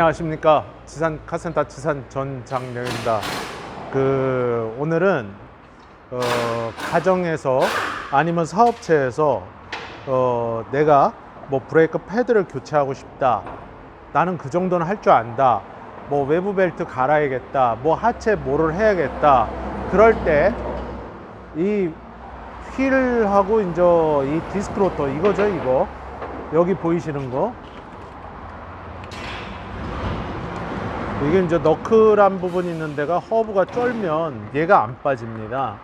안녕하십니까 지산 카센터 지산 전장명입니다. 그 오늘은 어, 가정에서 아니면 사업체에서 어, 내가 뭐 브레이크 패드를 교체하고 싶다. 나는 그 정도는 할 줄 안다. 뭐 외부 벨트 갈아야겠다. 뭐 하체 뭐를 해야겠다. 그럴 때 이 휠하고 이제 이 디스크 로터 이거죠 이거 여기 보이시는 거 이게 이제 너클한 부분이 있는 데가 허브가 쫄면 얘가 안 빠집니다.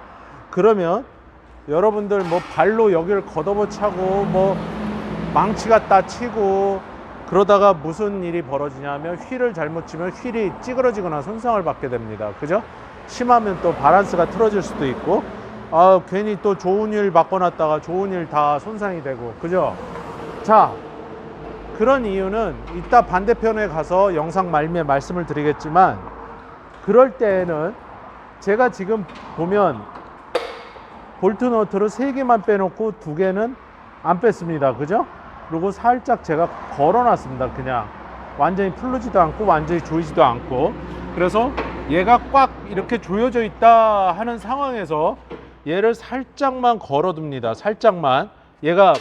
그러면 여러분들 뭐 발로 여기를 걷어버 차고 뭐 망치 갖다 치고 그러다가 무슨 일이 벌어지냐면 휠을 잘못 치면 휠이 찌그러지거나 손상을 받게 됩니다. 그죠? 심하면 또 바란스가 틀어질 수도 있고 아 괜히 또 좋은 일 바꿔놨다가 좋은 일 다 손상이 되고 그죠? 자 그런 이유는 이따 반대편에 가서 영상 말미에 말씀을 드리겠지만 그럴 때에는 제가 지금 보면 볼트 너트를 세 개만 빼놓고 두 개는 안 뺐습니다. 그죠? 그리고 살짝 제가 걸어 놨습니다. 그냥 완전히 풀르지도 않고 완전히 조이지도 않고 그래서 얘가 꽉 이렇게 조여져 있다 하는 상황에서 얘를 살짝만 걸어둡니다. 살짝만 얘가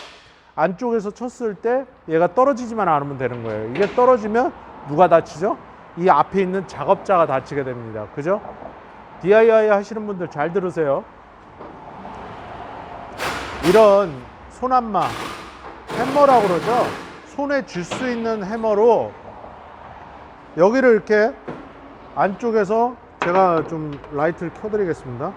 안쪽에서 쳤을 때 얘가 떨어지지만 않으면 되는 거예요. 이게 떨어지면 누가 다치죠? 이 앞에 있는 작업자가 다치게 됩니다. 그죠? DIY 하시는 분들 잘 들으세요. 이런 손안마 해머라고 그러죠. 손에 쥘 수 있는 해머로 여기를 이렇게 안쪽에서 제가 좀 라이트를 켜드리겠습니다.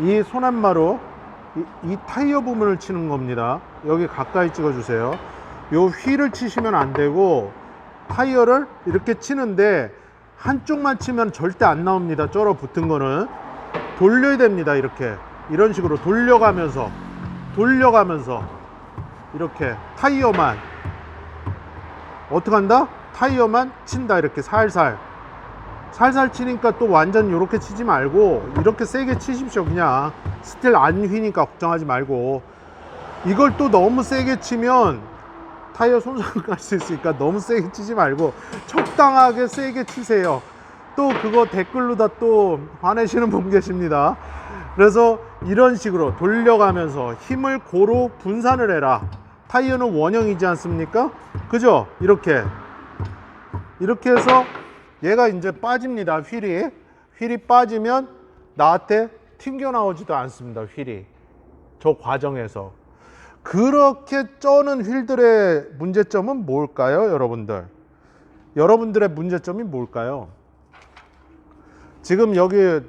이 손안마로 이, 이 타이어 부분을 치는 겁니다. 여기 가까이 찍어 주세요. 요 휠을 치시면 안 되고 타이어를 이렇게 치는데 한쪽만 치면 절대 안 나옵니다. 쩔어 붙은 거는 돌려야 됩니다. 이렇게 이런 식으로 돌려가면서 돌려가면서 이렇게 타이어만 어떻게 한다? 타이어만 친다 이렇게 살살 살살 치니까 또 완전 이렇게 치지 말고 이렇게 세게 치십시오 그냥. 스틸 안 휘니까 걱정하지 말고. 이걸 또 너무 세게 치면 타이어 손상 갈 수 있으니까 너무 세게 치지 말고 적당하게 세게 치세요. 또 그거 댓글로 다 또 화내시는 분 계십니다. 그래서 이런 식으로 돌려가면서 힘을 고루 분산을 해라. 타이어는 원형이지 않습니까? 그죠? 이렇게. 이렇게 해서 얘가 이제 빠집니다. 휠이. 휠이 빠지면 나한테 튕겨 나오지도 않습니다. 휠이. 저 과정에서. 그렇게 쩌는 휠들의 문제점은 뭘까요, 여러분들? 여러분들의 문제점이 뭘까요? 지금 여기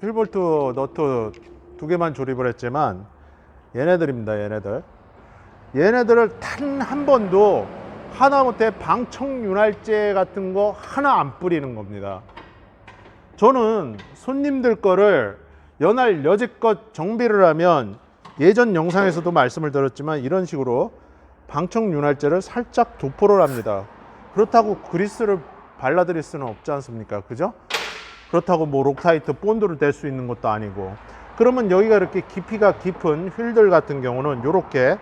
휠볼트 너트 두 개만 조립을 했지만 얘네들입니다, 얘네들. 얘네들을 단 한 번도 하다못해 방청 윤활제 같은 거 하나 안 뿌리는 겁니다. 저는 손님들 거를 연할 여지껏 정비를 하면 예전 영상에서도 말씀을 드렸지만 이런 식으로 방청 윤활제를 살짝 도포를 합니다. 그렇다고 그리스를 발라드릴 수는 없지 않습니까? 그죠? 그렇다고 뭐 록타이트 본드를 댈 수 있는 것도 아니고 그러면 여기가 이렇게 깊이가 깊은 휠들 같은 경우는 이렇게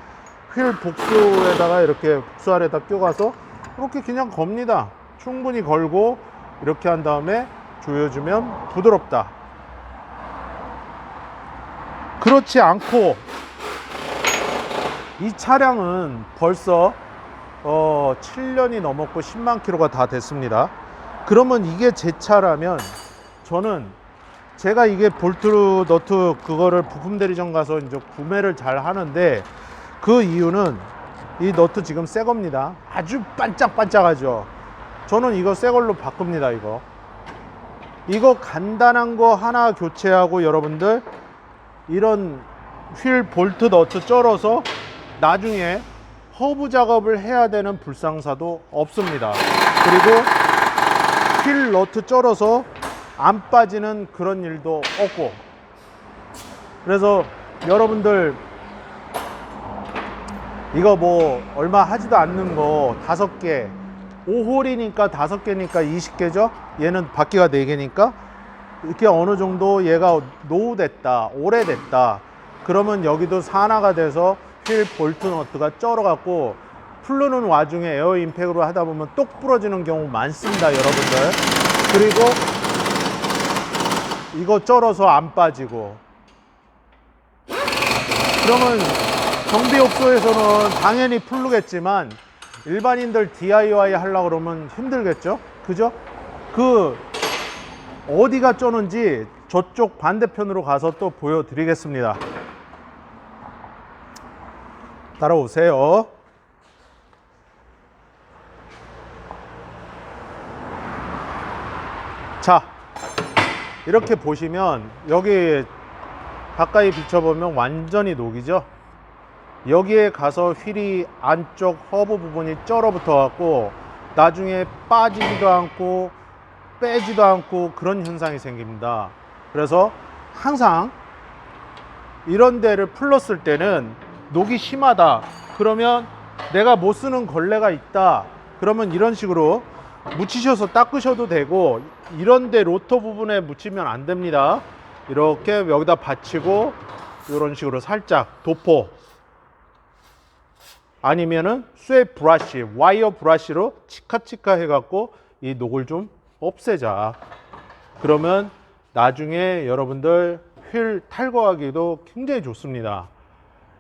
휠 복수에다가 이렇게 복수 아래다 껴가서 이렇게 그냥 겁니다. 충분히 걸고 이렇게 한 다음에 조여주면 부드럽다. 그렇지 않고 이 차량은 벌써 어, 7년이 넘었고 10만 킬로가 다 됐습니다. 그러면 이게 제 차라면 저는 제가 이게 볼트 너트 그거를 부품 대리점 가서 이제 구매를 잘 하는데 그 이유는 이 너트 지금 새 겁니다. 아주 반짝반짝하죠. 저는 이거 새 걸로 바꿉니다, 이거. 이거 간단한 거 하나 교체하고 여러분들 이런 휠 볼트 너트 쩔어서 나중에 허브 작업을 해야 되는 불상사도 없습니다. 그리고 휠 너트 쩔어서 안 빠지는 그런 일도 없고 그래서 여러분들 이거 뭐 얼마 하지도 않는 거 다섯 개 5홀이니까 다섯 개니까 20개죠 얘는 바퀴가 4개니까 이렇게 어느 정도 얘가 노후됐다 오래됐다 그러면 여기도 산화가 돼서 휠 볼트 너트가 쩔어 갖고 풀르는 와중에 에어 임팩으로 하다 보면 똑 부러지는 경우 많습니다, 여러분들. 그리고 이거 쩔어서 안 빠지고. 그러면 정비업소에서는 당연히 풀르겠지만 일반인들 DIY 하려고 그러면 힘들겠죠? 그죠? 그 어디가 쩌는지 저쪽 반대편으로 가서 또 보여드리겠습니다. 따라오세요. 자, 이렇게 보시면 여기 가까이 비춰보면 완전히 녹이죠? 여기에 가서 휠이 안쪽 허브 부분이 쩔어붙어 갖고 나중에 빠지지도 않고 빼지도 않고 그런 현상이 생깁니다. 그래서 항상 이런 데를 풀렀을 때는 녹이 심하다. 그러면 내가 못 쓰는 걸레가 있다. 그러면 이런 식으로 묻히셔서 닦으셔도 되고 이런 데 로터 부분에 묻히면 안 됩니다. 이렇게 여기다 받치고 이런 식으로 살짝 도포 아니면은 쇠 브러쉬, 와이어 브러쉬로 치카치카 해갖고 이 녹을 좀 없애자. 그러면 나중에 여러분들 휠 탈거하기도 굉장히 좋습니다.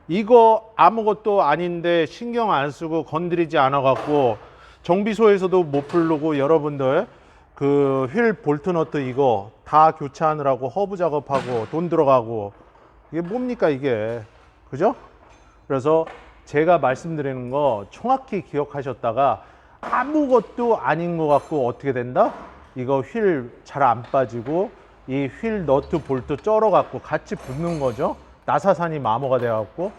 이거 아무것도 아닌데 신경 안 쓰고 건드리지 않아 갖고 정비소에서도 못 부르고 여러분들 그 휠 볼트 너트 이거 다 교체하느라고 허브 작업하고 돈 들어가고 이게 뭡니까 이게 그죠? 그래서 제가 말씀드리는 거 정확히 기억하셨다가 아무것도 아닌 것 같고 어떻게 된다? 이거 휠 잘 안 빠지고 이 휠 너트 볼트 쩔어 갖고 같이 붙는 거죠. 나사산이 마모가 돼 갖고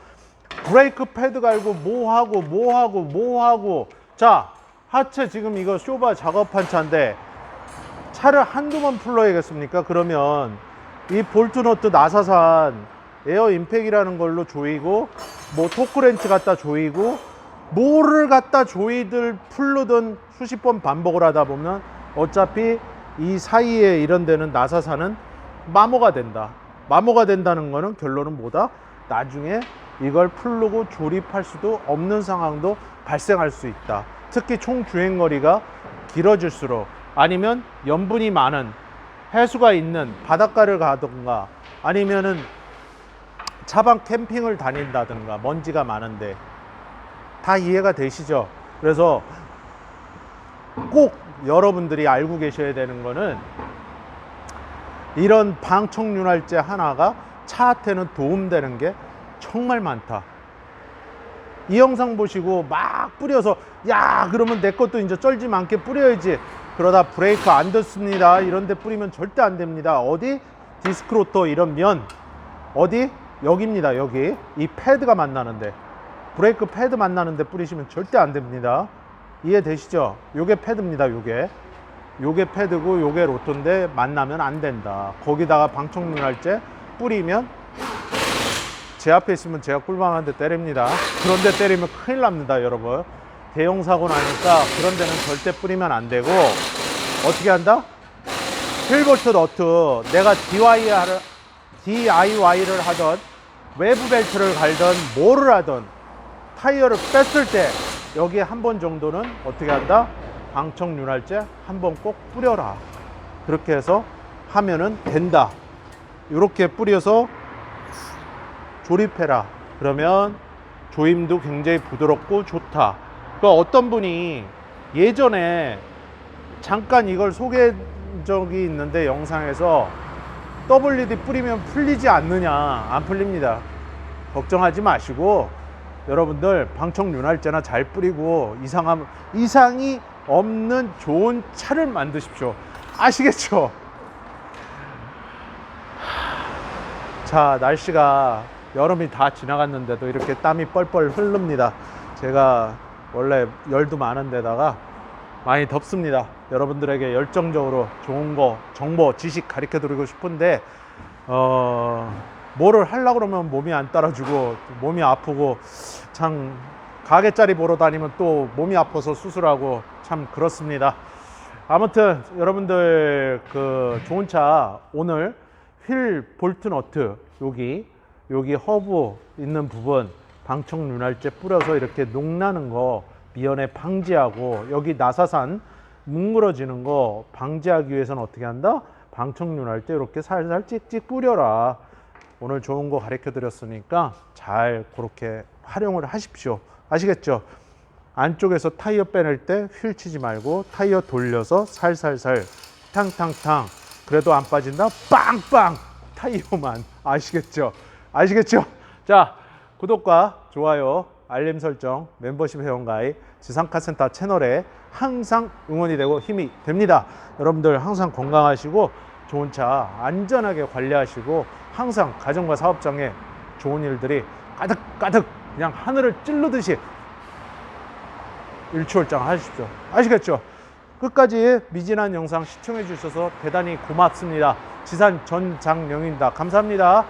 브레이크 패드 갈고 뭐 하고 뭐 하고 뭐 하고 자 하체 지금 이거 쇼바 작업한 차인데 차를 한두 번 풀러야겠습니까? 그러면 이 볼트 너트 나사산 에어 임팩이라는 걸로 조이고 뭐 토크렌치 갖다 조이고 뭐를 갖다 조이들 풀르든 수십 번 반복을 하다 보면 어차피 이 사이에 이런 데는 나사산은 마모가 된다. 마모가 된다는 거는 결론은 뭐다? 나중에 이걸 풀르고 조립할 수도 없는 상황도 발생할 수 있다. 특히 총 주행 거리가 길어질수록 아니면 염분이 많은 해수가 있는 바닷가를 가든가 아니면은 차방 캠핑을 다닌다든가 먼지가 많은데 다 이해가 되시죠? 그래서 꼭 여러분들이 알고 계셔야 되는 거는 이런 방청윤활제 하나가 차한테는 도움되는 게 정말 많다. 이 영상 보시고 막 뿌려서 야 그러면 내 것도 이제 쩔지 않게 뿌려야지. 그러다 브레이크 안 듣습니다. 이런 데 뿌리면 절대 안 됩니다. 어디? 디스크로터 이런 면. 어디 여기입니다 여기. 이 패드가 만나는데 브레이크 패드 만나는데 뿌리시면 절대 안 됩니다. 이해되시죠? 요게 패드입니다 요게. 요게 패드고 요게 로또인데 만나면 안 된다. 거기다가 방청문할제 뿌리면 제 앞에 있으면 제가 꿀밤한테 때립니다. 그런데 때리면 큰일 납니다 여러분. 대형 사고 나니까 그런 데는 절대 뿌리면 안 되고 어떻게 한다? 휠볼트 너트. 내가 DIY를, DIY를 하던 외부 벨트를 갈던 뭐를 하던 타이어를 뺐을 때 여기에 한 번 정도는 어떻게 한다? 방청 윤활제 한 번 꼭 뿌려라. 그렇게 해서 하면은 된다. 이렇게 뿌려서 조립해라. 그러면 조임도 굉장히 부드럽고 좋다. 그 어떤 분이 예전에 잠깐 이걸 소개한 적이 있는데 영상에서 WD 뿌리면 풀리지 않느냐. 안 풀립니다. 걱정하지 마시고 여러분들 방청 윤활제나 잘 뿌리고 이상함 이상이 없는 좋은 차를 만드십시오. 아시겠죠? 자 날씨가 여름이 다 지나갔는데도 이렇게 땀이 뻘뻘 흐릅니다. 제가 원래 열도 많은 데다가 많이 덥습니다. 여러분들에게 열정적으로 좋은 거 정보 지식 가르쳐 드리고 싶은데 어 뭐를 하려고 그러면 몸이 안 따라주고 몸이 아프고 참 가게짜리 보러 다니면 또 몸이 아파서 수술하고 참 그렇습니다. 아무튼 여러분들 그 좋은 차 오늘 휠 볼트 너트 여기 여기 허브 있는 부분 방청 윤활제 뿌려서 이렇게 녹나는 거 미연에 방지하고 여기 나사산 뭉그러지는 거 방지하기 위해서는 어떻게 한다? 방청륜 할 때 이렇게 살살 찍찍 뿌려라. 오늘 좋은 거 가르쳐 드렸으니까 잘 그렇게 활용을 하십시오. 아시겠죠? 안쪽에서 타이어 빼낼 때 휠 치지 말고 타이어 돌려서 살살살 탕탕탕 그래도 안 빠진다 빵빵 타이어만 아시겠죠? 아시겠죠? 자 구독과 좋아요 알림 설정 멤버십 회원 가입 지상카센터 채널에 항상 응원이 되고 힘이 됩니다. 여러분들 항상 건강하시고 좋은 차 안전하게 관리하시고 항상 가정과 사업장에 좋은 일들이 가득가득 그냥 하늘을 찔르듯이 일취월장 하십시오. 아시겠죠? 끝까지 미진한 영상 시청해 주셔서 대단히 고맙습니다. 지산 전장영입니다. 감사합니다.